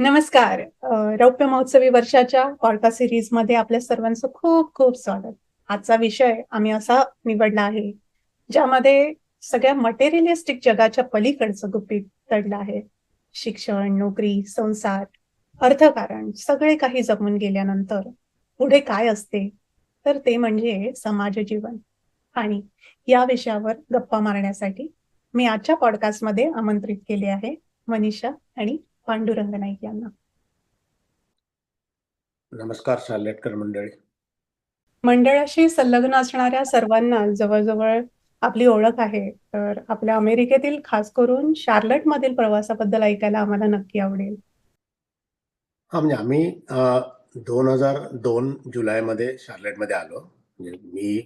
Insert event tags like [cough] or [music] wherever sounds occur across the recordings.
नमस्कार. रौप्य महोत्सवी वर्षाच्या पॉडकास्ट सिरीजमध्ये आपल्या सर्वांचं खूप खूप स्वागत. आजचा विषय आम्ही असा निवडला आहे ज्यामध्ये सगळ्या मटेरियलिस्टिक जगाच्या पलीकडचं गुपित दडलं आहे. शिक्षण नोकरी संसार अर्थकारण सगळे काही जमून गेल्यानंतर पुढे काय असते? तर ते म्हणजे समाज जीवन आणि या विषयावर गप्पा मारण्यासाठी मी आजच्या पॉडकास्टमध्ये आमंत्रित केले आहे मनीषा आणि पांडुरंग नाईक यांना. नमस्कार शालेटकर मंडळी. मंडळाशी संलग्न असणाऱ्या सर्वांना जवळजवळ आपली ओळख आहे तर आपल्या अमेरिकेतील खास करून शार्लट मधील प्रवासाबद्दल ऐकायला आम्हाला नक्की आवडेल. हा म्हणजे आम्ही दोन हजार दोन जुलैमध्ये शार्लेटमध्ये आलो. म्हणजे मी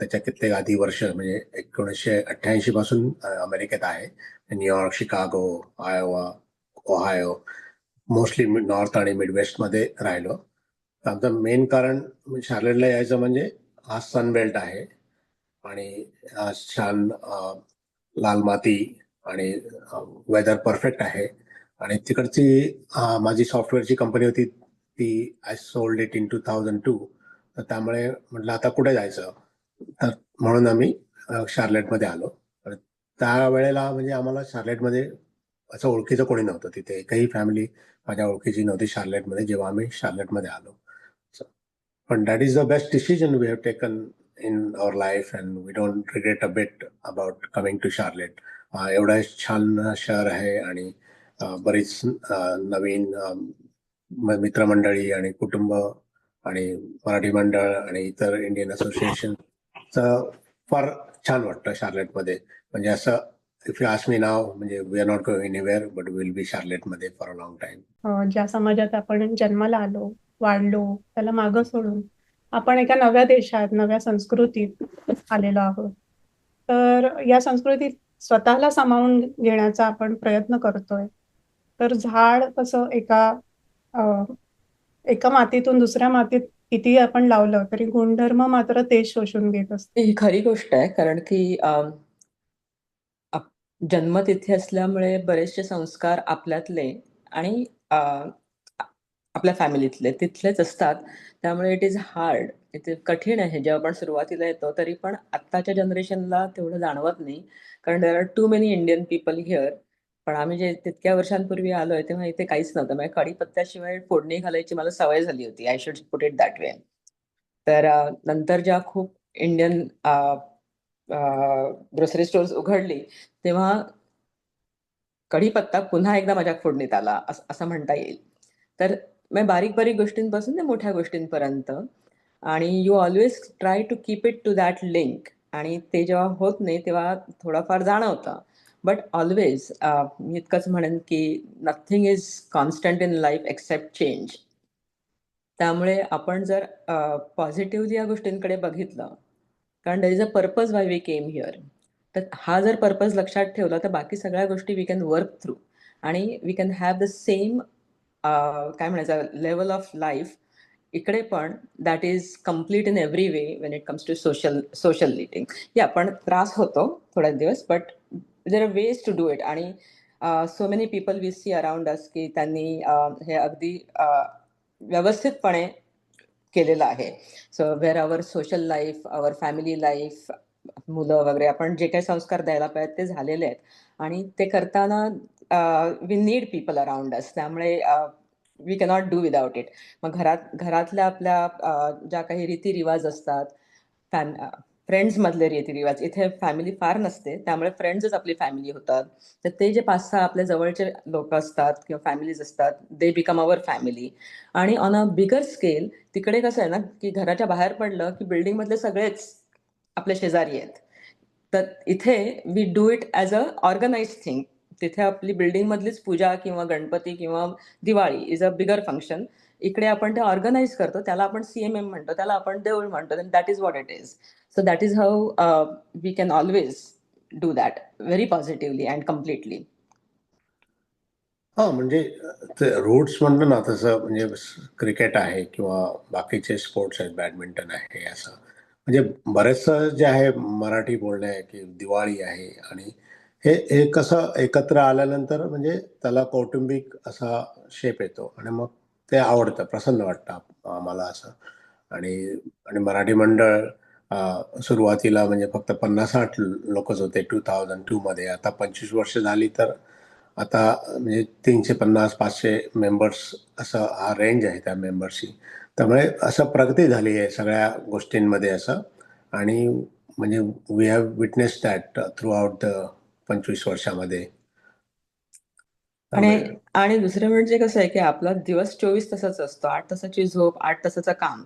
त्याच्या कित्येक आधी वर्ष म्हणजे एकोणीसशे अठ्ठ्याऐंशी पासून अमेरिकेत आहे. New York Chicago Iowa Ohio mostly north आणि मिडवेस्टमध्ये राहिलो. आमचं मेन कारण शार्लेटला यायचं म्हणजे हा सन बेल्ट आहे आणि छान लाल माती आणि वेदर परफेक्ट आहे. आणि तिकडची माझी सॉफ्टवेअरची कंपनी होती ती I sold it in two thousand two तर त्यामुळे म्हटलं आता कुठे जायचं? तर म्हणून आम्ही शार्लेटमध्ये आलो. त्या त्यावेळेला म्हणजे आम्हाला शार्लेटमध्ये असं ओळखीचं कोणी नव्हतं तिथे. एकही फॅमिली माझ्या ओळखीची नव्हती शार्लेटमध्ये जेव्हा आम्ही शार्लेटमध्ये आलो. पण that is the best decision we have taken in our life and we don't regret a bit about coming to Charlotte एवढं छान शहर आहे आणि बरीच नवीन मित्रमंडळी आणि कुटुंब आणि मराठी मंडळ आणि इतर इंडियन असोसिएशन फार छान वाटतं शार्लेटमध्ये. म्हणजे असं if you ask me now म्हणजे we are not going anywhere but will be शार्लेटमध्ये for a long time ज्या समाजात आपण जन्माला आलो वाढलो त्याला मागं सोडून आपण एका नव्या देशात नव्या संस्कृतीत आलेलो आहोत. तर या संस्कृतीत स्वतःला सामावून घेण्याचा आपण प्रयत्न करतोय. तर झाड कसं एका एका मातीतून दुसऱ्या मातीत किती आपण लावलं तरी गुणधर्म मात्र ते शोषून घेत असते ही खरी गोष्ट आहे कारण की जन्म तिथे असल्यामुळे बरेचसे संस्कार आपल्यातले आणि अ, आपल्या फॅमिलीतले तिथलेच असतात. त्यामुळे इट इज हार्ड इथे कठीण आहे. जेव्हा आपण सुरुवातीला येतो तरी पण आत्ताच्या जनरेशनला तेवढं जाणवत नाही. कारण there are too many Indian people here पण आम्ही जे तितक्या वर्षांपूर्वी आलोय तेव्हा इथे काहीच नव्हतं. म्हणजे कढीपत्त्याशिवाय फोडणी घालायची मला सवय झाली होती. I should put it that way तर अ, नंतर ज्या खूप इंडियन ग्रोसरी स्टोअर्स उघडली तेव्हा कढीपत्ता पुन्हा एकदा माझ्या फोडणीत आला असं म्हणता येईल. तर मग बारीक बारीक गोष्टींपासून ते मोठ्या गोष्टींपर्यंत आणि you always try to keep it to that link आणि ते जेव्हा होत नाही तेव्हा थोडंफार जाणवतं. बट ऑलवेज मी इतकंच म्हणेन की nothing is constant in life except change त्यामुळे आपण जर पॉझिटिव्हली या गोष्टींकडे बघितलं कारण there is a purpose why we came here तर हा जर पर्पज लक्षात ठेवला तर बाकी सगळ्या गोष्टी वी कॅन वर्क थ्रू आणि we can have the same काय म्हणायचं लेवल ऑफ लाईफ इकडे पण that is complete in every way when it comes to social social लिटिंग या पण त्रास होतो थोड्या दिवस but there are ways to do it आणि so many people we see around us की त्यांनी uh, हे अगदी uh, व्यवस्थितपणे केलेलं आहे. So where our social life our family life मुलं वगैरे आपण जे काही संस्कार द्यायला पाहिजेत ते झालेले आहेत. आणि ते करताना we need people around us त्यामुळे we cannot do without it मग घरात घरातल्या आपल्या ज्या काही रीतिरिवाज असतात फॅम फ्रेंड्समधले रीतिरिवाज इथे फॅमिली फार नसते त्यामुळे फ्रेंड्सच आपली फॅमिली होतात. तर ते जे पाच सहा आपल्या जवळचे लोक असतात किंवा फॅमिलीज असतात दे बिकम अवर फॅमिली आणि ऑन अ बिगर स्केल तिकडे कसं आहे ना की घराच्या बाहेर पडलं की बिल्डिंगमधले सगळेच आपले शेजारी आहेत. तर इथे we do it as a organize thing तिथे आपली बिल्डिंगमधलीच पूजा किंवा गणपती किंवा Diwali is a bigger function इकडे आपण ते ऑर्गनाईज करतो त्याला आपण सीएमएम म्हणतो त्याला आपण देऊळ म्हणतो that is what it is so that is how we can always do that very positively and completely हा म्हणजे रूट्स म्हणलं ना तसं म्हणजे क्रिकेट आहे किंवा बाकीचे स्पोर्ट्स आहेत बॅडमिंटन आहे असं. म्हणजे बरेचसं जे आहे मराठी बोलणं आहे की दिवाळी आहे आणि हे हे कसं एकत्र आल्यानंतर म्हणजे त्याला कौटुंबिक असा शेप येतो आणि मग ते आवडतं प्रसन्न वाटतं आम्हाला असं. आणि आणि मराठी मंडळ सुरुवातीला म्हणजे फक्त पन्नास साठ लोकच होते टू थाउजंड टू मध्ये. आता पंचवीस वर्ष झाली तर आता म्हणजे तीनशे पन्नास पाचशे मेंबर्स असं हा रेंज आहे त्या मेंबर्सची त्यामुळे असं प्रगती झाली आहे सगळ्या गोष्टींमध्ये असं. आणि म्हणजे we have witness that throughout the पंचवीस वर्षामध्ये. आणि आणि दुसरं म्हणजे कसं आहे की आपला दिवस चोवीस तासाचा असतो. आठ तासाची झोप आठ तासाचं काम.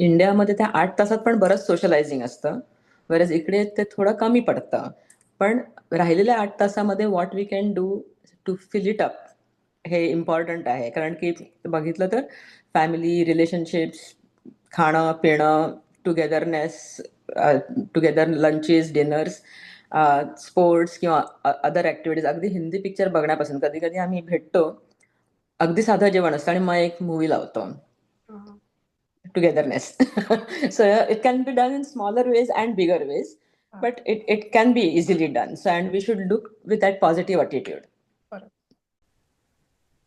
इंडियामध्ये त्या आठ तासात पण बरंच सोशलायझिंग असतं. वरच इकडे ते थोडं कमी पडतं. पण राहिलेल्या आठ तासामध्ये what we can do to fill it up हे इम्पॉर्टंट आहे. कारण की बघितलं तर फॅमिली रिलेशनशिप्स खाणं पिणं togetherness together lunches dinners sports किंवा अदर ॲक्टिव्हिटीज अगदी हिंदी पिक्चर बघण्यापासून कधी कधी आम्ही भेटतो. अगदी साधं जेवण असतं आणि मग एक मूवी लावतो. Togetherness so it can be done in smaller ways and bigger ways but it it can be easily done so and we should look with that positive attitude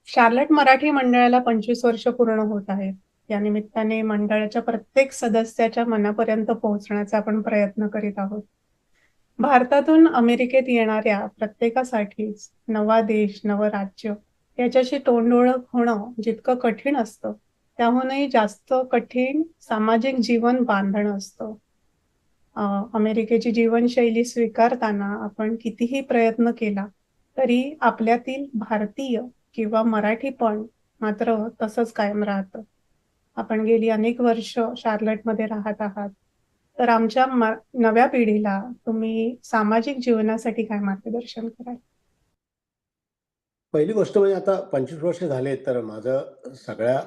Charlotte Marathi मंडळाला पंचवीस वर्ष पूर्ण होत आहेत. या निमित्ताने मंडळाच्या प्रत्येक सदस्याच्या मनापर्यंत पोहोचण्याचा आपण प्रयत्न करीत आहोत. भारतातून अमेरिकेत येणाऱ्या प्रत्येकासाठीच नवा देश नवं राज्य याच्याशी तोंडओळख होणं जितकं कठीण असतं त्याहूनही जास्त कठीण सामाजिक जीवन बांधणं असतं. अमेरिकेची जीवनशैली स्वीकारताना आपण कितीही प्रयत्न केला तरी आपल्यातील भारतीय किंवा मराठीपण मात्र तसंच कायम राहतं. आपण गेली अनेक वर्ष शार्लटमध्ये राहत आहात. तर आमच्या नव्या पिढीला तुम्ही सामाजिक जीवनासाठी काय मार्गदर्शन कराल? पहिली गोष्ट म्हणजे आता पंचवीस वर्ष झाले तर माझं सगळ्या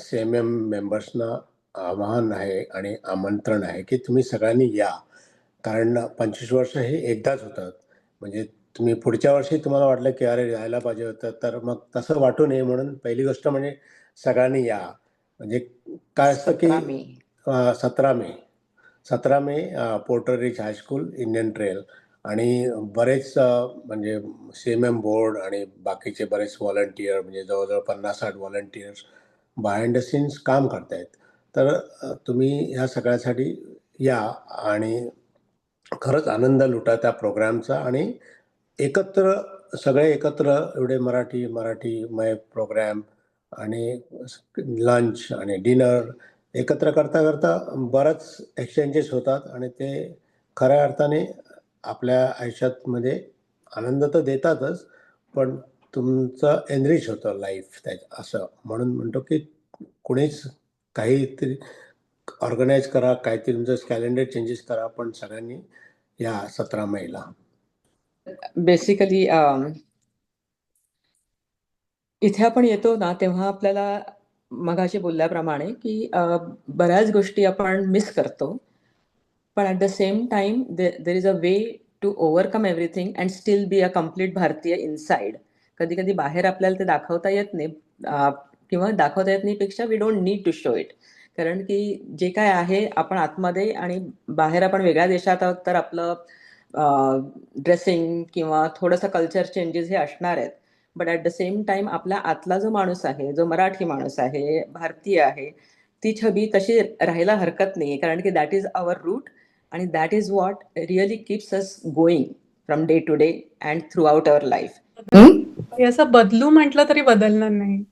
सी एम मेंबर्सना आवाहन आहे आणि आमंत्रण आहे की तुम्ही सगळ्यांनी या. कारण पंचवीस वर्ष हे एकदाच होतं म्हणजे तुम्ही पुढच्या वर्षी तुम्हाला वाटलं की अरे यायला पाहिजे होतं तर मग तसं वाटू नये म्हणून पहिली गोष्ट म्हणजे सगळ्यांनी या. म्हणजे काय असतं की सतरा मे. सतरा मे. सतरा मे अ, Porter Ridge High School Indian Trail. आणि बरेच म्हणजे सी एम एम बोर्ड आणि बाकीचे बरेच व्हॉलंटियर म्हणजे जवळजवळ पन्नास साठ व्हॉलंटियर्स बायंड सीन्स काम करतायत. तर तुम्ही ह्या सगळ्यासाठी या आणि खरंच आनंद लुटा त्या प्रोग्रामचा आणि एकत्र सगळे एकत्र एवढे मराठी मराठीमय प्रोग्राम आणि लंच आणि डिनर एकत्र करता करता बरंच एक्सचेंजेस होतात आणि ते खऱ्या अर्थाने आपल्या आयुष्यामध्ये म्हणजे आनंद तर देतातच पण तुमचं एनरिच होतं लाईफ त्या असं. म्हणून म्हणतो की कुणीच काहीतरी ऑर्गनाईज करा काहीतरी तुमचं कॅलेंडर चेंजेस करा पण सगळ्यांनी या सतरा मेला. बेसिकली um, इथे आपण येतो ना तेव्हा आपल्याला मगाशी बोलल्याप्रमाणे की बऱ्याच गोष्टी आपण मिस करतो. पण at the same time there is a way to overcome everything and still be a complete Bharatiya inside कधी कधी बाहेर आपल्याला ते दाखवता येत नाही. किंवा दाखवता येत नाही पेक्षा we don't need to show it कारण की जे काय आहे आपण आतमध्ये आणि बाहेर आपण वेगळ्या देशात आहोत तर आपलं ड्रेसिंग किंवा थोडंसं कल्चर चेंजेस हे असणार आहेत. But at the same time आपला आतला जो माणूस आहे जो मराठी माणूस आहे भारतीय आहे ती छबी तशी राहायला हरकत नाही कारण की दॅट इज आवर रूट आणि that is what really keeps us going from day to day and throughout our life हे? असं बदलू म्हटलं तरी बदलणार नाही.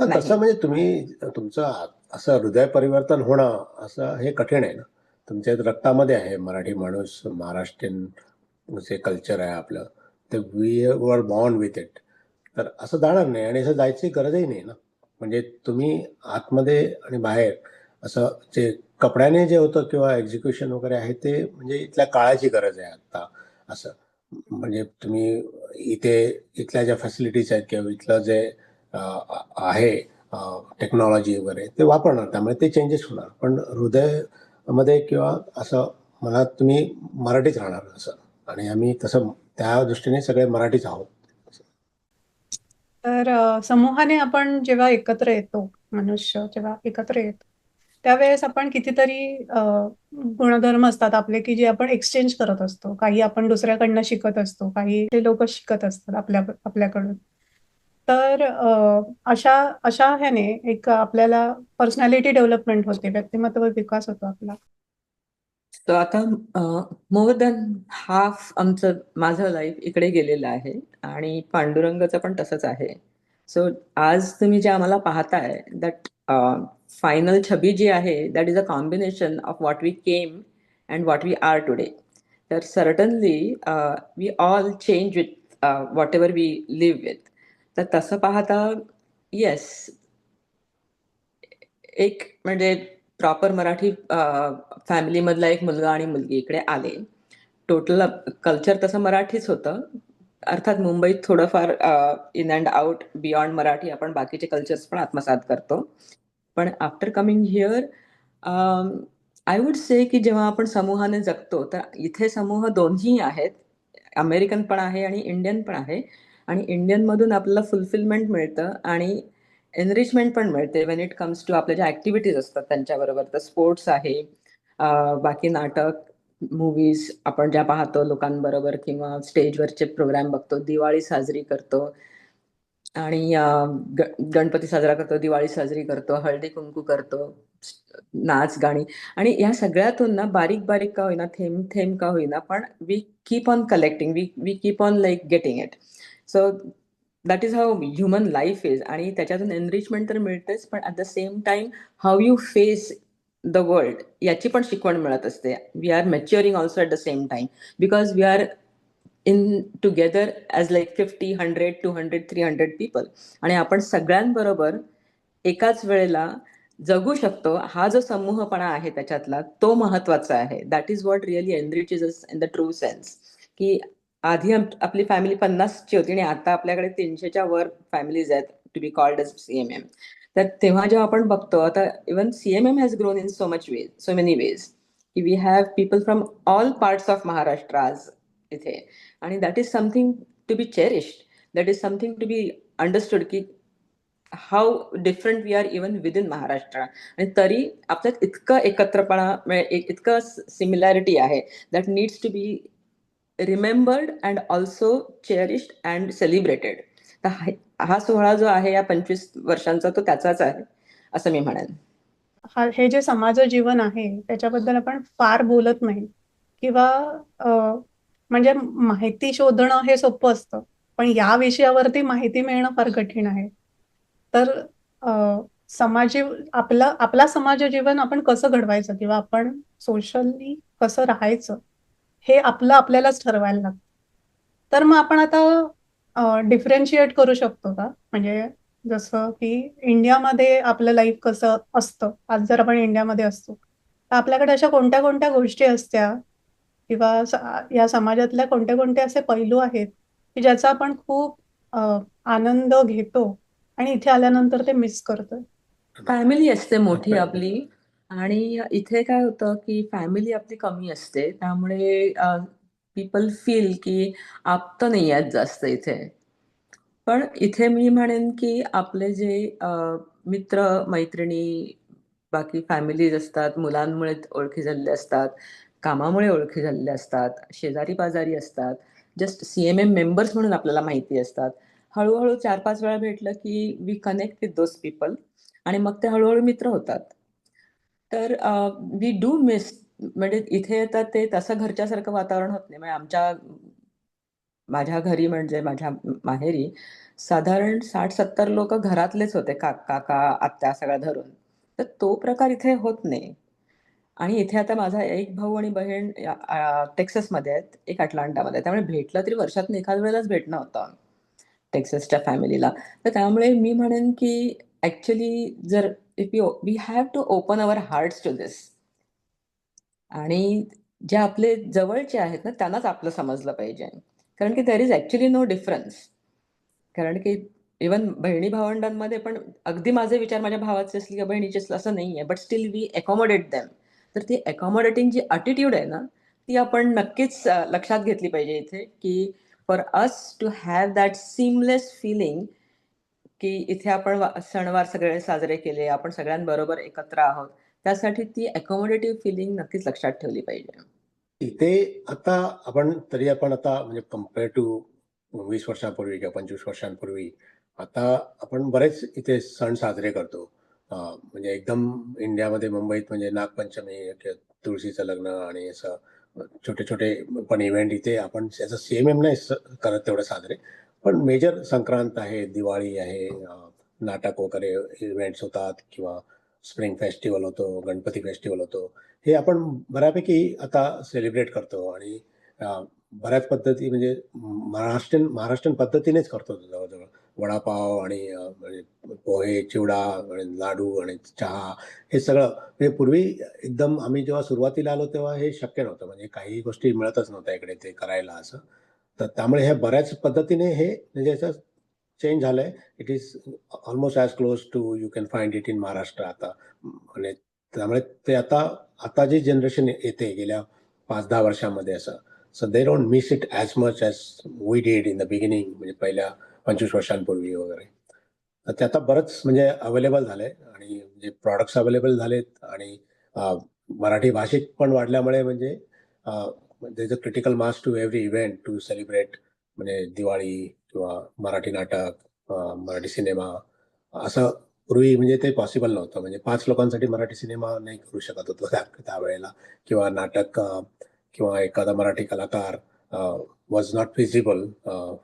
तसं म्हणजे तुम्ही तुमचं असं हृदय परिवर्तन होणं असं हे कठीण आहे ना. तुमच्या रक्तामध्ये आहे मराठी माणूस महाराष्ट्रीयन जे कल्चर आहे आपलं ते we were born with it. तर असं जाणार नाही आणि असं जायची गरजही नाही ना. म्हणजे तुम्ही आतमध्ये आणि बाहेर असं जे कपड्याने जे होतं किंवा एक्झिक्युशन वगैरे आहे ते म्हणजे इथल्या काळाची गरज आहे आता असं. म्हणजे तुम्ही इथे इथल्या ज्या फॅसिलिटीज आहेत किंवा इथलं जे आहे टेक्नॉलॉजी वगैरे ते वापरणार. त्यामुळे ते चेंजेस होणार. पण हृदयमध्ये किंवा असं मनात तुम्ही मराठीच राहणार असं. आणि आम्ही तसं त्या दृष्टीने सगळे मराठीच आहोत. तर समूहाने आपण जेव्हा एकत्र येतो मनुष्य जेव्हा एकत्र येतो त्यावेळेस आपण कितीतरी गुणधर्म असतात आपले की जे आपण एक्सचेंज करत असतो. काही आपण दुसऱ्याकडनं शिकत असतो काही ते लोक शिकत असतात आपल्या आपल्याकडून. तर अशा अशा ह्याने एक आपल्याला पर्सनॅलिटी डेव्हलपमेंट होते व्यक्तिमत्व विकास होतो आपला. तर आता मोर दॅन हाफ आमचं माझं लाईफ इकडे गेलेलं आहे आणि पांडुरंगाचं पण तसंच आहे. सो आज तुम्ही जे आम्हाला पाहताय दॅट फायनल uh, छबी जी आहे that is a combination of what we came and what we are today तर certainly we all change with whatever we live with तर तसं पाहता येस एक म्हणजे प्रॉपर मराठी uh, फॅमिलीमधला एक मुलगा आणि मुलगी इकडे आले. टोटल कल्चर तसं मराठीच होतं अर्थात मुंबईत थोडंफार in and out beyond Marathi आपण बाकीचे कल्चर्स पण आत्मसात करतो. पण after coming here I would say की जेव्हा आपण समूहाने जगतो तर इथे समूह दोन्ही आहेत. अमेरिकन पण आहे आणि इंडियन पण आहे. आणि इंडियनमधून आपल्याला फुलफिलमेंट मिळतं आणि एनरिचमेंट पण मिळते. वेन इट कम्स टू आपल्या ज्या ॲक्टिव्हिटीज असतात त्यांच्याबरोबर. तर स्पोर्ट्स आहे बाकी नाटक मूवीज आपण ज्या पाहतो लोकांबरोबर किंवा स्टेजवरचे प्रोग्राम बघतो दिवाळी साजरी करतो आणि गणपती साजरा करतो दिवाळी साजरी करतो हळदी कुंकू करतो नाच गाणी आणि या सगळ्यातून ना बारीक बारीक का होईना थेंब थेंब का होईना पण we keep on collecting we we keep on like getting it so that is how human life is आणि त्याच्यातून एनरिचमेंट तर मिळतेच पण at the same time how you face the world याची पण शिकवण मिळत असते. We are maturing also at the same time because we are in together as like fifty hundred two hundred three hundred people आणि आपण सगळ्यांबरोबर एकाच वेळेला जगू शकतो. हा जो समूहपणा आहे त्याच्यातला तो महत्त्वाचा आहे. That is what really enrich is in the true sense की आधी आपली फॅमिली पन्नासची होती आणि आता आपल्याकडे तीनशेच्या वर फॅमिलीज आहेत. To be called as C M M तर तेव्हा जेव्हा आपण बघतो आता even C M M has grown in so much ways so many ways की we have people from all parts of Maharashtra आज इथे. आणि that is something to be cherished that is something to be understood की how different we are even within Maharashtra आणि तरी आपल्यात इतकं एकत्रपणा इतकं सिमिलॅरिटी आहे that needs to be remembered and also cherished and celebrated तर हा- सोहळा जो आहे या पंचवीस वर्षांचा तो त्याचाच आहे असं मी म्हणेन. हे जे समाज जीवन आहे त्याच्याबद्दल आपण फार बोलत नाही. किंवा म्हणजे माहिती शोधणं हे सोपं असतं पण या विषयावरती माहिती मिळणं फार कठीण आहे. तर समाज आपला आपला समाज जीवन आपण कसं घडवायचं किंवा आपण सोशली कसं राहायचं हे आपलं आपल्यालाच ठरवायला लागतं. तर मग आपण आता डिफरेन्शिएट करू शकतो का? म्हणजे जसं की इंडियामध्ये आपलं लाईफ कसं असतं? आज जर आपण इंडियामध्ये असतो तर आपल्याकडे अशा कोणत्या कोणत्या गोष्टी असत्या? किंवा या समाजातल्या कोणते कोणते असे पैलू आहेत की ज्याचा आपण खूप आनंद घेतो आणि इथे आल्यानंतर ते मिस करतोय? फॅमिली असते मोठी आपली. आणि इथे काय होतं की फॅमिली आपली कमी असते. त्यामुळे पीपल फील की आपत नाही आहेत जास्त इथे. पण इथे मी म्हणेन की आपले जे मित्र मैत्रिणी बाकी फॅमिलीज असतात मुलांमुळे ओळखी झालेले असतात कामामुळे ओळखी झालेले असतात शेजारी पाजारी असतात just C M M members म्हणून आपल्याला माहिती असतात. हळूहळू चार पाच वेळा भेटलं की we connect with those people आणि मग ते हळूहळू मित्र होतात. तर वी डू मिस म्हणजे इथे येतात ते तसं घरच्यासारखं वातावरण होत नाही. म्हणजे आमच्या माझ्या घरी म्हणजे माझ्या माहेरी साधारण साठ सत्तर लोक घरातलेच होते का आत्या सगळ्या धरून. तर तो प्रकार इथे होत नाही. आणि इथे आता माझा एक भाऊ आणि बहीण या- टेक्सासमध्ये आहेत एक अटलांटामध्ये त्यामुळे भेटलं तरी वर्षातून एखाद वेळेलाच भेटणं होतं टेक्सासच्या फॅमिलीला. तर त्यामुळे मी म्हणेन की ॲक्च्युली जर if you we have to open our hearts to this आणि जे आपले जवळचे आहेत ना त्यांनाच आपलं समजलं पाहिजे. कारण की there is actually no difference कारण की इवन बहिणी भावंडांमध्ये पण अगदी माझे विचार माझ्या भावाचे असले किंवा बहिणीचे असले असं नाही आहे but still we accommodate them तर ती अकॉमोडेटिंग जी ॲटिट्यूड आहे ना ती आपण नक्कीच लक्षात घेतली पाहिजे इथे की for us to have that seamless feeling की इथे आपण वा- सणवार सगळे साजरे केले आपण सगळ्यांबरोबर एकत्र आहोत त्यासाठी ती अकोमोडेटिव्ह फिलिंग नक्कीच लक्षात ठेवली पाहिजे. इथे आता आपण तरी आपण आता म्हणजे कंपेअर टू वीस वर्षांपूर्वी किंवा पंचवीस वर्षांपूर्वी आता आपण बरेच इथे सण साजरे करतो. म्हणजे एकदम इंडियामध्ये मुंबईत म्हणजे नागपंचमी किंवा तुळशीचं लग्न आणि असं छोटे छोटे पण इव्हेंट इथे आपण याचं सेम एम नाही करत तेवढे साजरे. पण मेजर संक्रांत आहे दिवाळी आहे नाटक वगैरे इव्हेंट्स होतात किंवा स्प्रिंग फेस्टिवल होतो गणपती फेस्टिवल होतो. हे आपण बऱ्यापैकी आता सेलिब्रेट करतो आणि बऱ्याच पद्धती म्हणजे महाराष्ट्रीयन महाराष्ट्रीयन पद्धतीनेच करतो जवळजवळ. वडापाव आणि म्हणजे पोहे चिवडा आणि लाडू आणि चहा हे सगळं. म्हणजे पूर्वी एकदम आम्ही जेव्हा सुरुवातीला आलो तेव्हा हे शक्य नव्हतं. म्हणजे काही गोष्टी मिळतच नव्हत्या इकडे ते करायला असं. तर त्यामुळे ह्या बऱ्याच पद्धतीने हे म्हणजे चेंज चेंज झालंय. It is almost as close to you can find it in Maharashtra आता. म्हणजे त्यामुळे ते आता आता जी जनरेशन येते गेल्या पाच दहा वर्षामध्ये असं. So they don't miss it as much as we did in the beginning म्हणजे पहिल्या पंचवीस वर्षांपूर्वी वगैरे. तर ते आता बरंच म्हणजे अवेलेबल झालंय आणि जे प्रॉडक्ट्स अवेलेबल झालेत आणि मराठी भाषिक पण वाढल्यामुळे म्हणजे is a critical mass to every event to celebrate म्हणजे दिवाळी किंवा मराठी नाटक मराठी सिनेमा असं पूर्वी म्हणजे ते पॉसिबल नव्हतं. म्हणजे पाच लोकांसाठी मराठी सिनेमा नाही करू शकत होतो त्या त्यावेळेला. किंवा नाटक किंवा एखादा मराठी कलाकार was not feasible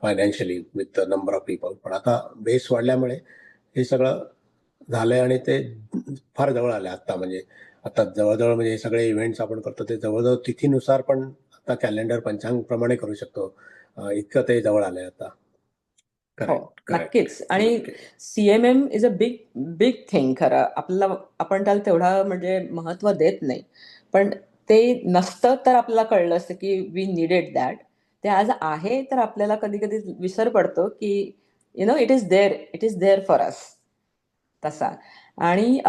financially with the number of people पण आता बेस वाढल्यामुळे हे सगळं झालंय आणि ते फार जवळ आलं आता म्हणजे आता जवळजवळ म्हणजे हे सगळे इव्हेंट्स आपण करतो ते जवळजवळ तिथीनुसार पण आता कॅलेंडर पंचांग प्रमाणे करू शकतो. इतकं ते जवळ आलंय आता. हो नक्कीच. आणि CMM is a big big thing खरं. आपल्याला आपण त्याला तेवढा म्हणजे महत्त्व देत नाही. पण ते नसतं तर आपल्याला कळलं असतं की वी निडेड दॅट ते आज आहे तर आपल्याला कधी कधी विसर पडतो की you know it is there it is there for us तसा. आणि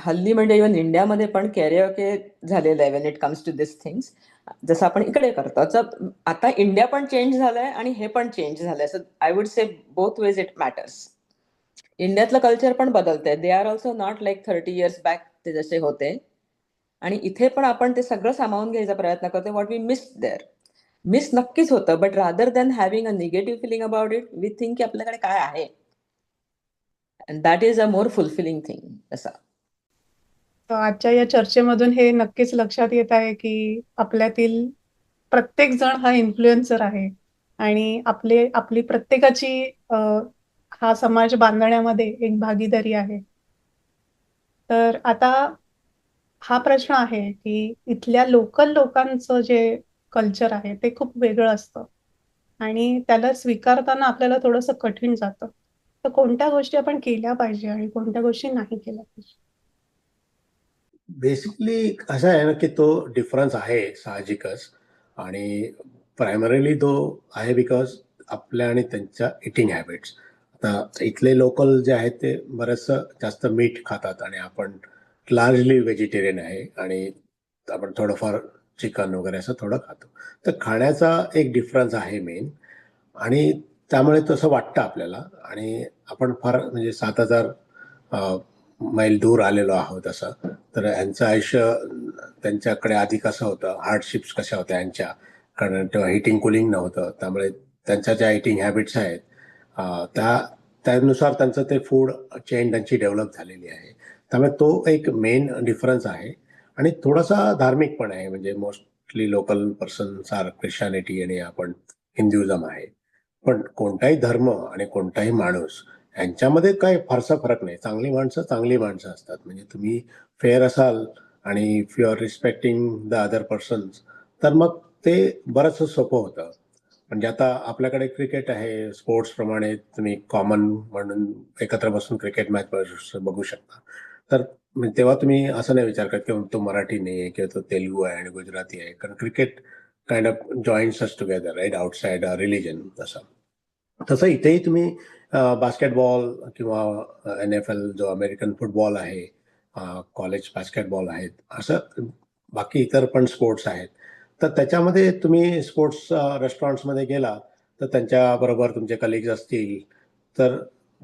हल्ली म्हणजे इव्हन इंडियामध्ये पण कॅरिओके झालेलं आहे when it comes to this things जसं आपण इकडे करतो. तर आता इंडिया पण चेंज झालंय आणि हे पण चेंज झालंय. So I would say both ways it matters इंडियातलं culture पण बदलतंय. They are also not like thirty years back ते जसे होते. आणि इथे पण आपण ते सगळं सामावून घ्यायचा प्रयत्न करतो what we miss there miss नक्कीच होतं but rather than having a negative feeling about it we think की आपल्याकडे काय आहे? And that is a more fulfilling thing असं. आजच्या या चर्चेमधून हे नक्कीच लक्षात येत आहे की आपल्यातील प्रत्येक जण हा इन्फ्लुएन्सर आहे आणि आपले आपली प्रत्येकाची हा समाज बांधण्यामध्ये एक भागीदारी आहे. तर आता हा प्रश्न आहे की इथल्या लोकल लोकांचं जे कल्चर आहे ते खूप वेगळं असतं आणि त्याला स्वीकारताना आपल्याला थोडंसं कठीण जातं. तर कोणत्या गोष्टी आपण केल्या पाहिजे आणि कोणत्या गोष्टी नाही केल्या पाहिजे? बेसिकली असं आहे ना की तो डिफरन्स आहे साहजिकच. आणि प्रायमरीली तो आहे बिकॉज आपल्या आणि त्यांच्या इटिंग हॅबिट्स आता इथले लोकल जे आहेत ते बरंचसं जास्त मीठ खातात आणि आपण लार्जली व्हेजिटेरियन आहे आणि आपण थोडंफार चिकन वगैरे असं थोडं खातो. तर खाण्याचा एक डिफरन्स आहे मेन आणि त्यामुळे तसं वाटतं आपल्याला. आणि आपण फार म्हणजे सात हजार मैल दूर आलेलो आहोत असं. तर यांचं आयुष्य त्यांच्याकडे आधी कसं होतं? हार्डशिप्स कशा होत्या यांच्या? कारण तेव्हा हिटिंग कुलिंग नव्हतं. त्यामुळे त्यांच्या ज्या हिटिंग हॅबिट्स आहेत त्या त्यानुसार त्यांचं ते फूड चेन त्यांची डेव्हलप झालेली आहे. त्यामुळे तो एक मेन डिफरन्स आहे. आणि थोडासा धार्मिक पण आहे. म्हणजे mostly local person are Christianity आणि आपण हिंदुइझम आहे. पण कोणताही धर्म आणि कोणताही माणूस यांच्यामध्ये काही फारसा फरक नाही. चांगली माणसं चांगली माणसं असतात. म्हणजे तुम्ही फेअर असाल आणि if you are respecting the other persons तर मग ते बरंचसं सोपं होतं. म्हणजे आता आपल्याकडे क्रिकेट आहे. स्पोर्ट्स प्रमाणे तुम्ही कॉमन म्हणून एकत्र बसून क्रिकेट मॅच बघू शकता. तर म्हणजे तेव्हा तुम्ही असं नाही विचार करत की तो मराठी नाही आहे किंवा तो तेलुगू आहे आणि गुजराती आहे. कारण cricket kind of joints us together right outside religion तसं तसं इथेही तुम्ही बास्केटबॉल किंवा एन एफ एल जो अमेरिकन फुटबॉल आहे कॉलेज बास्केटबॉल आहेत असं बाकी इतर पण स्पोर्ट्स आहेत. तर त्याच्यामध्ये तुम्ही स्पोर्ट्स रेस्टॉरंट्समध्ये गेला तर त्यांच्याबरोबर तुमचे कलिग्ज असतील तर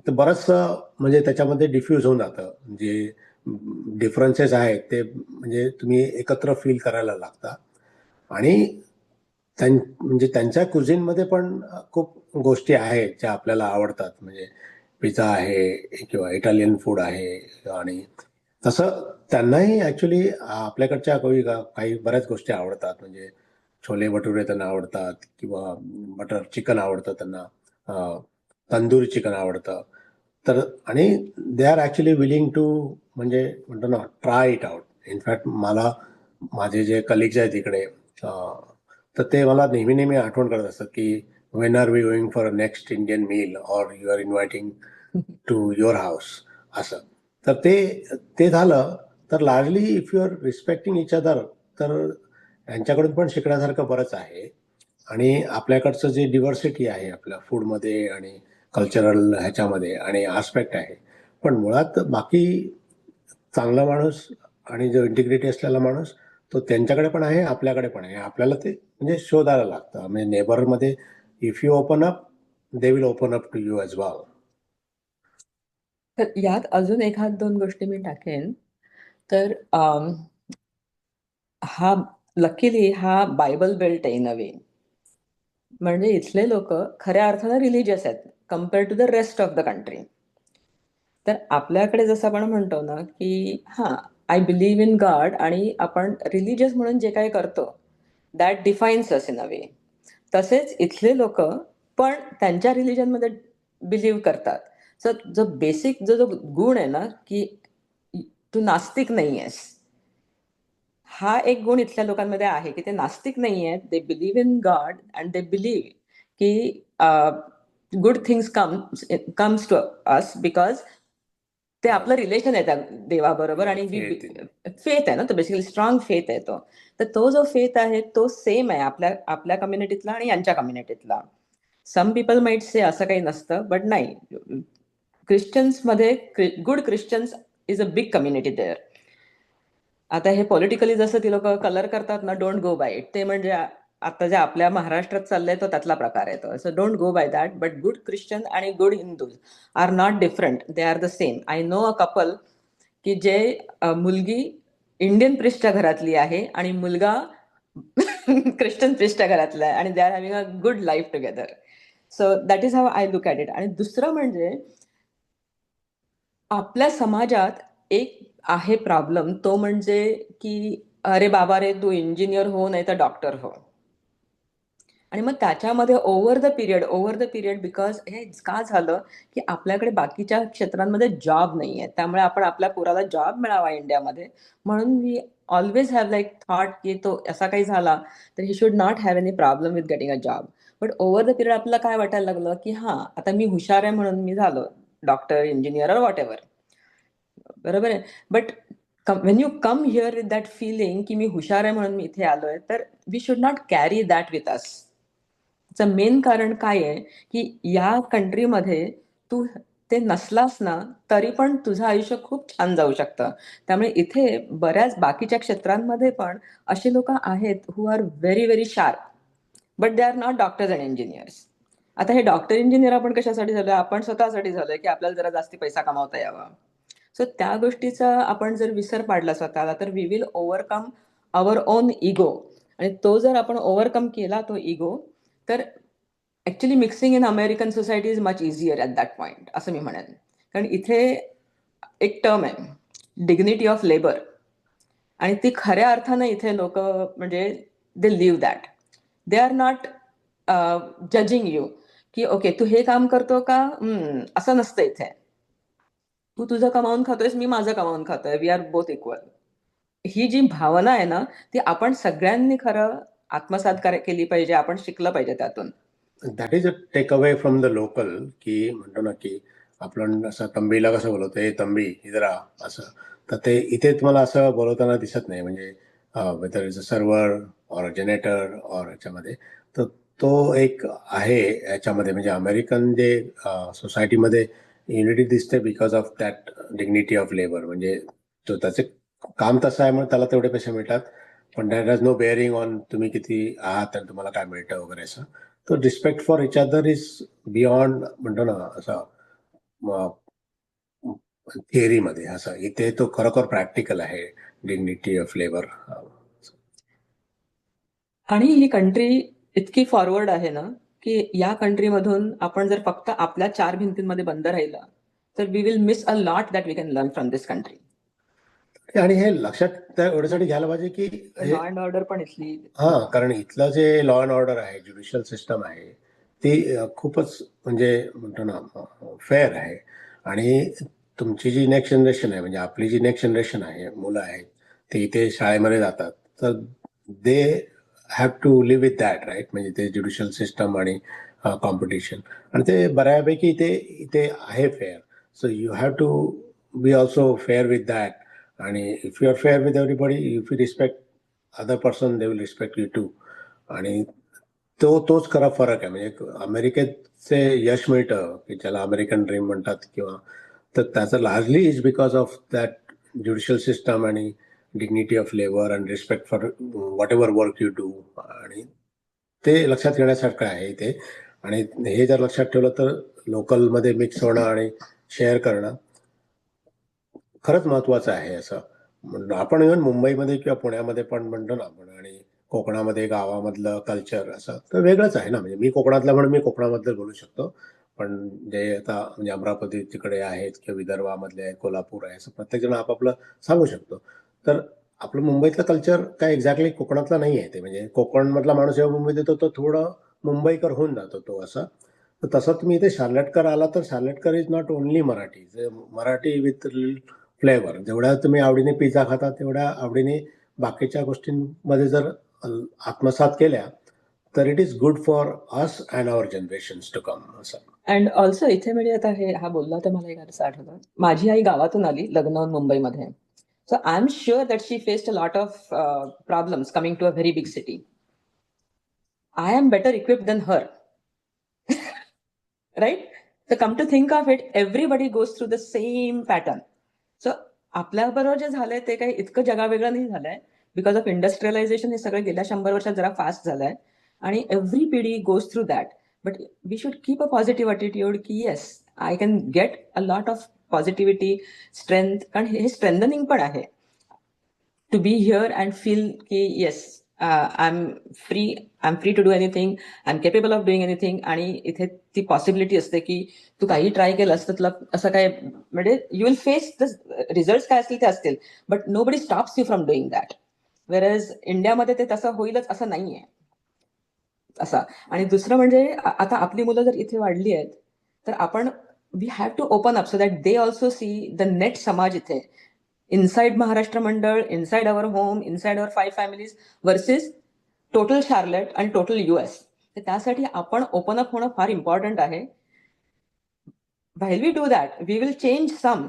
ते बरंचसं म्हणजे त्याच्यामध्ये डिफ्यूज होऊन जातं. जे डिफरन्सेस आहेत ते म्हणजे तुम्ही एकत्र फील करायला लागता. आणि त्यां म्हणजे त्यांच्या कुझिनमध्ये पण खूप गोष्टी आहेत ज्या आपल्याला आवडतात. म्हणजे पिझ्झा आहे किंवा इटालियन फूड आहे आणि तसं त्यांनाही ॲक्च्युली आपल्याकडच्या काही काही बऱ्याच गोष्टी आवडतात. म्हणजे छोले भटुरे त्यांना आवडतात किंवा बटर चिकन आवडतं त्यांना. तंदुरी चिकन आवडतं. तर आणि they are actually willing to म्हणजे म्हणतो ना ट्राय इट आउट इनफॅक्ट मला माझे जे कलिग्स आहेत इकडे तर ते मला नेहमी नेहमी आठवण करत असतात की when are we going for a next Indian meal or you are inviting to your house असं. तर ते ते झालं. तर largely if you are respecting each other तर यांच्याकडून पण शिकण्यासारखं बरंच आहे. आणि आपल्याकडचं जे डिव्हर्सिटी आहे आपल्या फूडमध्ये आणि कल्चरल ह्याच्यामध्ये आणि आस्पेक्ट आहे. पण मुळात बाकी चांगला माणूस आणि जो इंटिग्रिटी असलेला माणूस तो त्यांच्याकडे पण आहे आपल्याकडे पण आहे. आपल्याला ते म्हणजे शोधायला लागतं. म्हणजे नेबरमध्ये if you open up they will open up to you as well तर यात अजून एखाद दोन गोष्टी मी टाकेन. तर हा लकीली हा बायबल बेल्ट आहे नवीन. म्हणजे इथले लोक खऱ्या अर्थानं रिलिजियस आहेत compare to the rest of the country तर आपल्याकडे जसं आपण म्हणतो ना की हां आय बिलीव्ह इन गॉड आणि आपण रिलिजियस म्हणून जे काही करतो that defines us in a way तसेच इथले लोक पण त्यांच्या रिलिजनमध्ये बिलीव्ह करतात. सो जो बेसिक जो जो गुण आहे ना की तू नास्तिक नाही आहेस हा एक गुण इथल्या लोकांमध्ये आहे की ते नास्तिक नाही आहेत they believe in God and they believe की good things come comes to us because ते आपलं रिलेशन आहे त्या देवाबरोबर आणि फेथ आहे. ना तो बेसिकली स्ट्रॉंग फेथ आहे तो. तर तो जो फेथ आहे तो सेम आहे आपल्या आपल्या कम्युनिटीतला आणि यांच्या कम्युनिटीतला सम पीपल माइट से असं काही नसतं बट नाही. ख्रिश्चन्समध्ये good Christians is a big community there आता हे पॉलिटिकली जसं ती लोक कलर करतात ना डोंट गो बाय इट ते म्हणजे आता जे आपल्या महाराष्ट्रात चाललंय तो त्यातला प्रकार आहे तो. So don't go by that but good Christian आणि good Hindus are not different they are the same I know a couple की जे मुलगी इंडियन प्रिस्टच्या घरातली आहे आणि मुलगा [laughs] ख्रिश्चन प्रिस्टच्या घरातला आहे आणि they are having a good life together so that is how I look at it आणि दुसरं म्हणजे आपल्या समाजात एक आहे प्रॉब्लेम तो म्हणजे की अरे बाबा रे तू इंजिनियर हो नाही तर डॉक्टर हो. आणि मग त्याच्यामध्ये over the period over the period because हे का झालं की आपल्याकडे बाकीच्या क्षेत्रांमध्ये जॉब नाही आहे त्यामुळे आपण आपल्या पोराला जॉब मिळावा इंडियामध्ये. म्हणून we always have like thought की तो असा काही झाला तर he should not have any problem with getting a job but over the period आपल्याला काय वाटायला लागलं की हां आता मी हुशार आहे म्हणून मी झालो. Doctor engineer or whatever बरोबर आहे? But when you come here with that feeling की मी हुशार आहे म्हणून मी इथे आलोय तर we should not carry that with us त्याचं मेन कारण काय आहे की या कंट्रीमध्ये तू ते नसलास ना तरी पण तुझं आयुष्य खूप छान जाऊ शकतं. त्यामुळे इथे बऱ्याच बाकीच्या क्षेत्रांमध्ये पण असे लोक आहेत who are very very sharp but they are not doctors and engineers आता हे डॉक्टर इंजिनियर आपण कशासाठी झालोय? आपण स्वतःसाठी झालोय की आपल्याला जरा जास्ती पैसा कमावता यावा. सो त्या गोष्टीचा आपण जर विसर पाडला स्वतःला तर we will overcome our own ego आणि तो जर आपण ओव्हरकम केला तो इगो तर actually mixing in American society is much easier at that point असं मी म्हणेन. कारण इथे एक टर्म आहे डिग्निटी ऑफ लेबर आणि ती खऱ्या अर्थानं इथे लोक म्हणजे they live that they are not judging you की ओके तू हे काम करतो का? असं नसतं इथे. तू तुझं कमावून खातोयस मी माझं कमावून खातोय. वी आर बोथ इक्वल ही जी भावना आहे ना ती आपण सगळ्यांनी खरं आत्मसात केली पाहिजे आपण शिकलं पाहिजे त्यातून. That is a take away from the local की म्हणतो ना की आपण असं तंबीला कसं बोलवतो हे तंबी इधरा असं. तर ते इथे तुम्हाला असं बोलवताना दिसत नाही. म्हणजे whether is a server or generator or याच्यामध्ये. तर तो एक आहे याच्यामध्ये. म्हणजे अमेरिकन जे सोसायटीमध्ये युनिटी दिसते because of that dignity of labour म्हणजे तो त्याचे काम तसं आहे म्हणून त्याला तेवढे पैसे मिळतात. पण that has no bearing on तुम्ही किती आहात आणि तुम्हाला काय मिळतं वगैरे असं. तो respect for each other is beyond म्हणतो ना असं थिअरीमध्ये असं. इथे तो खरोखर प्रॅक्टिकल आहे डिग्निटी ऑफ लेबर आणि ही कंट्री इतकी फॉरवर्ड आहे ना की या कंट्रीमधून आपण जर फक्त आपल्या चार भिंतींमध्ये बंद राहिला तर we will miss a lot that we can learn from this country आणि हे लक्षात त्या एवढ्यासाठी घ्यायला पाहिजे की लॉ अँड ऑर्डर पण इथली हा कारण इथलं जे लॉ अँड ऑर्डर आहे ज्युडिशियल सिस्टम आहे ती खूपच म्हणजे म्हणतो ना फेअर आहे. आणि तुमची जी नेक्स्ट जनरेशन आहे म्हणजे आपली जी नेक्स्ट जनरेशन आहे मुलं आहेत ते इथे शाळेमध्ये जातात तर they have to live with that right म्हणजे ते ज्युडिशियल सिस्टम आणि कॉम्पिटिशन आणि ते बऱ्यापैकी इथे इथे आहे fair so you have to be also fair with that आणि if you are fair with everybody if you respect other person they will respect you too आणि तो तोच खरा फरक आहे. म्हणजे अमेरिकेचे यश मिळतं की ज्याला अमेरिकन ड्रीम म्हणतात किंवा तर त्याचं largely is because of that judicial system आणि dignity of labour and respect for whatever work you do आणि ते लक्षात घेण्यासारखं आहे इथे. आणि हे जर लक्षात ठेवलं तर लोकलमध्ये मिक्स होणं आणि शेअर करणं खरंच महत्वाचं आहे असं. म्हणणं आपण इव्हन मुंबईमध्ये किंवा पुण्यामध्ये पण म्हणतो ना आपण आणि कोकणामध्ये गावामधलं कल्चर असं तर वेगळंच आहे ना. म्हणजे मी कोकणातला म्हणून मी कोकणामधलं बोलू शकतो. पण जे आता म्हणजे अमरावती तिकडे आहेत किंवा विदर्भामधले आहेत कोल्हापूर आहे असं प्रत्येक जण आपापलं सांगू शकतो. तर आपलं मुंबईतलं कल्चर काय एक्झॅक्टली कोकणातलं नाही आहे ते. म्हणजे कोकणमधला माणूस जेव्हा मुंबईत येतो तो थोडं मुंबईकर होऊन जातो तो असं. तर तसं तुम्ही इथे शार्लेटकर आला तर शार्लेटकर इज नॉट ओनली मराठी. जे मराठी विथ फ्लेवर. जेवढ्या तुम्ही आवडीने पिझ्झा खाता तेवढ्या आवडीने बाकीच्या गोष्टींमध्ये जर आत्मसात केल्या तर it is good for us and our generation to come असं. अँड ऑल्सो इथे म्हणजे आता हे हा बोलला तर मला एक असं आठवतं. माझी आई गावातून आली लग्न मुंबईमध्ये. So I am sure that she faced a lot of problems coming to a very big city I am better equipped than her right तर come to think of it everybody goes through the same pattern so आपल्याबरोबर जे झालंय ते काही इतकं जगावेगळं नाही झालंय. Because of industrialisation हे सगळं गेल्या शंभर वर्षात जरा फास्ट झालंय. आणि एव्हरी पिढी goes through that but we should keep a positive attitude की yes I can get a lot of positivity strength कारण हे स्ट्रेंथनिंग पण आहे. To be here and feel की yes I am free I am free to do I'm I am doing of आणि इथे ती possibility असते की तू काही ट्राय केलंस तर तुला असं काय म्हणजे you will face the result काय असतील ते असतील. But nobody stops you from doing that whereas इंडियामध्ये ते तसं होईलच असं नाहीये. असा. आणि दुसरं म्हणजे आता आपली मुलं जर इथे वाढली आहेत तर आपण we have to open up so that they also see the net समाज इथे. Inside Maharashtra Mandal inside our home inside our five families versus total Charlotte आणि टोटल युएस तर त्यासाठी आपण ओपन अप होणं फार इम्पॉर्टंट आहे. While we do that we will change some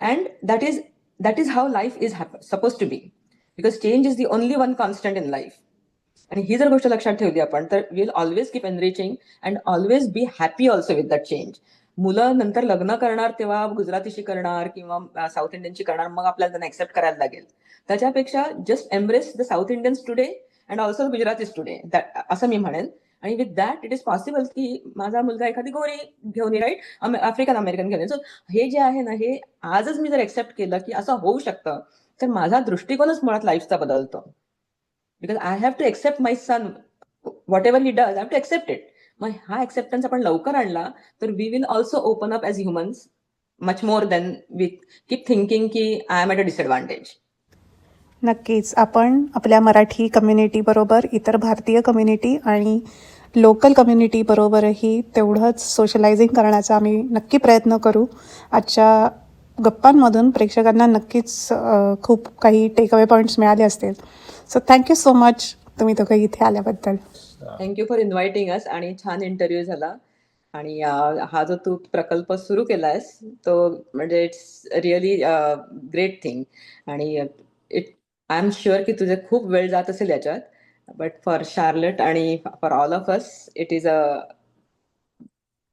and that is that is how life is hap- supposed to be. Because change is the only one constant in life. आणि ही जर गोष्ट लक्षात ठेवली आपण तर will always keep enriching and always be happy also with that change मुलं नंतर लग्न करणार तेव्हा गुजरातीशी करणार किंवा साऊथ इंडियनशी करणार मग आपल्याला त्यांना एक्सेप्ट करायला लागेल. त्याच्यापेक्षा just embrace the South Indians today and also Gujaratis today असं मी म्हणेन. आणि with that it is possible की माझा मुलगा एखादी गोरी घेऊन राईट आफ्रिकन अमेरिकन घेऊन सो हे जे आहे ना हे आजच मी जर एक्सेप्ट केलं की असं होऊ शकतं तर माझा दृष्टिकोनच मुळात लाईफचा बदलतो. Because I have to accept my son whatever he does I have to accept it मग हा ऍक्सेप्टन्स आपण लवकर आणला तर we will also open up as humans much more than with keep thinking की I am at a disadvantage नक्कीच. आपण आपल्या मराठी कम्युनिटी बरोबर इतर भारतीय कम्युनिटी आणि लोकल कम्युनिटी बरोबरही तेवढंच सोशलायझिंग करण्याचा आम्ही नक्की प्रयत्न करू. आजच्या गप्पांमधून प्रेक्षकांना नक्कीच खूप काही टेकअवे पॉईंट्स मिळाले असतील. सो थँक्यू सो मच तुम्ही दोघं इथे आल्याबद्दल. थँक्यू फॉर इन्व्हायटिंग अस आणि छान इंटरव्ह्यू झाला. आणि हा जो तू प्रकल्प सुरू केलायस तो म्हणजे इट्स रिअली ग्रेट थिंग आणि इट आय एम शुअर की तुझे खूप वेळ जात असेल याच्यात. बट फॉर शार्लट आणि for all of us it is a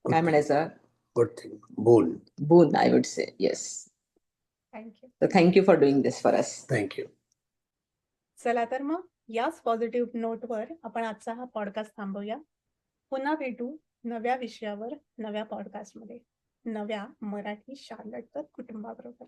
काय म्हणायचं? गुड थिंग बोल बून I would say yes thank you thank you for doing this for us thank you चला तर मग. याच पॉझिटिव्ह नोटवर आपण आजचा हा पॉडकास्ट थांबवूया. पुन्हा भेटू नव्या विषयावर नव्या पॉडकास्टमध्ये नव्या मराठी शार्लट कुटुंबाबरोबर.